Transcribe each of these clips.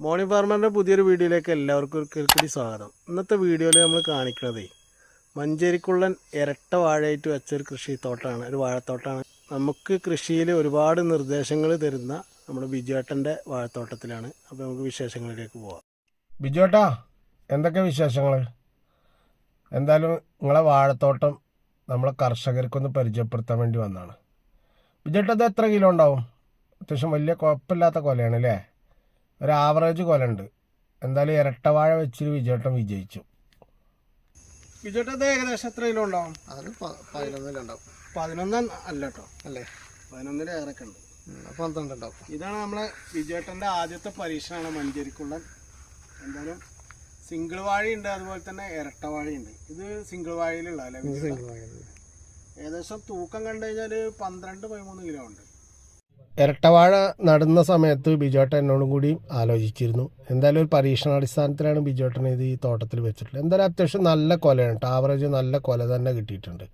മോണി ഫാർമറിന്റെ പുതിയൊരു വീഡിയോയിലേക്ക് എല്ലാവർക്കും ഒരിക്കൽ സ്വാഗതം. ഇന്നത്തെ വീഡിയോയിൽ നമ്മൾ കാണിക്കുന്നത് മഞ്ചേരിക്കുള്ളൻ ഇരട്ട വാഴയായിട്ട് വെച്ചൊരു കൃഷി തോട്ടമാണ് ഒരു വാഴത്തോട്ടമാണ് നമുക്ക് കൃഷിയിൽ ഒരുപാട് നിർദ്ദേശങ്ങൾ തരുന്ന നമ്മുടെ ബിജുവേട്ടന്റെ വാഴത്തോട്ടത്തിലാണ്. അപ്പോൾ നമുക്ക് വിശേഷങ്ങളിലേക്ക് പോവാം. ബിജുവേട്ടാ എന്തൊക്കെ വിശേഷങ്ങൾ എന്തായാലും നിങ്ങളെ വാഴത്തോട്ടം നമ്മളെ കർഷകർക്കൊന്ന് പരിചയപ്പെടുത്താൻ വേണ്ടി വന്നതാണ്. ബിജുവേട്ടാ എത്ര കിലോ ഉണ്ടാവും? അത്യാവശ്യം വലിയ കുഴപ്പമില്ലാത്ത കൊലയാണ് അല്ലേ ഒരു ആവറേജ് കൊല ഉണ്ട് എന്തായാലും ഇരട്ടവാഴ വെച്ചൊരു വിജയട്ടം വിജയേട്ടൻ വിജയിച്ചു. ബിജുവേട്ടൻ ഏകദേശം എത്ര കിലോ ഉണ്ടാവും? അതിന് പതിനൊന്നിലുണ്ടാവും പതിനൊന്ന് അല്ല കേട്ടോ. അല്ലേ? പതിനൊന്നിൽ ഏറെയൊക്കെ ഉണ്ട്. പന്ത്രണ്ട് ഉണ്ടാവും. ഇതാണ് നമ്മളെ വിജയേട്ടന്റെ ആദ്യത്തെ പരീക്ഷണമാണ് മഞ്ചേരിക്കുള്ളൻ എന്തായാലും സിംഗിൾ വാഴയുണ്ട് അതുപോലെ തന്നെ ഇരട്ട വാഴയുണ്ട് ഇത് സിംഗിൾ വാഴയിലുള്ള അല്ലേ വാഴ ഏകദേശം തൂക്കം കണ്ടു കഴിഞ്ഞാൽ പന്ത്രണ്ട് പതിമൂന്ന് കിലോ ഉണ്ട്. ഇരട്ട വാഴ നടുന്ന സമയത്ത് ബിജോട്ട എന്നോടും കൂടി ആലോചിച്ചിരുന്നു. എന്തായാലും ഒരു പരീക്ഷണാടിസ്ഥാനത്തിലാണ് ബിജോട്ടനെ ഇത് ഈ തോട്ടത്തിൽ വെച്ചിട്ടുള്ളത്. എന്തായാലും അത്യാവശ്യം നല്ല കൊലയാണ് ആവറേജ് നല്ല കൊല തന്നെ കിട്ടിയിട്ടുണ്ട്.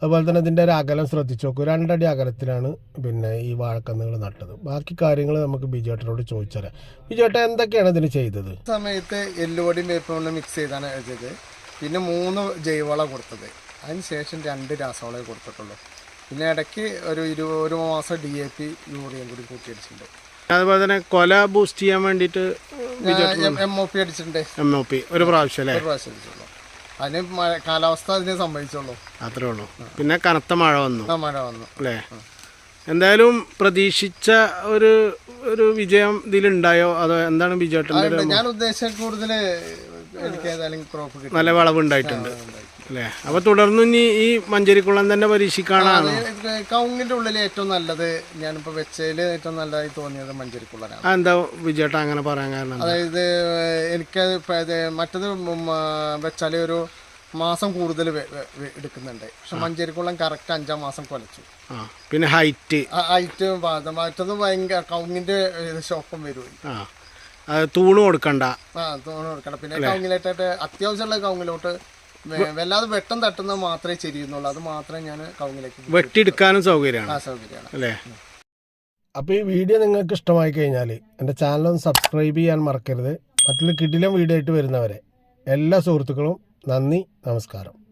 അതുപോലെ തന്നെ ഇതിന്റെ ഒരു അകലം ശ്രദ്ധിച്ചു നോക്കൂ. രണ്ടടി അകലത്തിലാണ് പിന്നെ ഈ വാഴക്കന്നുകൾ നട്ടത്. ബാക്കി കാര്യങ്ങൾ നമുക്ക് ബിജോട്ടനോട് ചോദിച്ചറിയാം. ബിജോട്ട എന്തൊക്കെയാണ് ഇതിന് ചെയ്തത്? സമയത്ത് എല്ലുപൊടിയും വേപ്പിനും മിക്സ് ചെയ്താണ് ചെയ്തത്. പിന്നെ മൂന്ന് ജൈവവള കൊടുത്തത്. അതിന് ശേഷം രണ്ട് രാസവളമേ കൊടുത്തിട്ടുള്ളൂ. പിന്നെ ഇടയ്ക്ക് ഒരു ഇരു ഒരു മാസം ഡി എ പി യൂറിയം കൂടി കൂട്ടി അടിച്ചിട്ടുണ്ട് അതുപോലെ തന്നെ കൊല ബൂസ്റ്റ് ചെയ്യാൻ വേണ്ടിയിട്ട് എം ഒ പി അടിച്ചിട്ടുണ്ട്. എം ഒ പി ഒരു പ്രാവശ്യം അല്ലേ? ഒരു പ്രാവശ്യം അടിച്ചുള്ളൂ അതിന് മഴ കാലാവസ്ഥ അതിനെ സംഭവിച്ചുള്ളൂ അത്രേ ഉള്ളൂ. പിന്നെ കനത്ത മഴ വന്നു. ആ മഴ വന്നു. അല്ലേ? എന്തായാലും പ്രതീക്ഷിച്ച ഒരു ഒരു വിജയം ഇതിലുണ്ടായോ? അതോ എന്താണ് വിജയം ഞാൻ ഉദ്ദേശിച്ച കൂടുതൽ എനിക്ക് ഏതായാലും ക്രോപ്പ് കിട്ടി. നല്ല വളവ് ഉണ്ടായിട്ടുണ്ട് അല്ലേ? അപ്പോൾ തുടർന്ന് ഇനി ഈ മഞ്ചേരിക്കുളം തന്നെ പരീക്ഷിക്കാനാണ് കൗങ്ങിന്റെ ഉള്ളിൽ ഏറ്റവും നല്ലത് ഞാനിപ്പോ വെച്ചതിൽ ഏറ്റവും നല്ലതായി തോന്നിയത് മഞ്ചേരിക്കുള്ളനാണ്. എന്താ വിജയട്ട അങ്ങനെ പറയാൻ കാരണം അതായത് എനിക്ക് മറ്റത് വെച്ചാൽ ഒരു മാസം കൂടുതൽ എടുക്കുന്നുണ്ട്. പക്ഷെ മഞ്ചേരിക്കുളം കറക്റ്റ് അഞ്ചാം മാസം കൊലച്ചു. പിന്നെ ഹൈറ്റ്. ഹൈറ്റ് മറ്റത് ഭയങ്കര കൗങ്ങിന്റെ ഷോപ്പം വരും തൂണ് കൊടുക്കണ്ട. ആ തൂണ് കൊടുക്കണ്ട. പിന്നെ കൗങ്ങിലോട്ട് അത്യാവശ്യമുള്ള കൗങ്ങിലോട്ട് വല്ലാതെ വെട്ടം തട്ടുന്ന മാത്രമേ ചെരിയുന്നുള്ളൂ അത് മാത്രമേ ഞാൻ കവുങ്ങിലേക്ക് വെട്ടിയെടുക്കാനും സൗകര്യമാണ്. ആ സൗകര്യമാണ്. അല്ലേ? അപ്പോൾ ഈ വീഡിയോ നിങ്ങൾക്ക് ഇഷ്ടമായി കഴിഞ്ഞാൽ എന്റെ ചാനൽ ഒന്ന് സബ്സ്ക്രൈബ് ചെയ്യാൻ മറക്കരുത്. മറ്റുള്ള കിടിലം വീഡിയോ ആയിട്ട് വരുന്നവരെ എല്ലാ സുഹൃത്തുക്കളും നന്ദി നമസ്കാരം.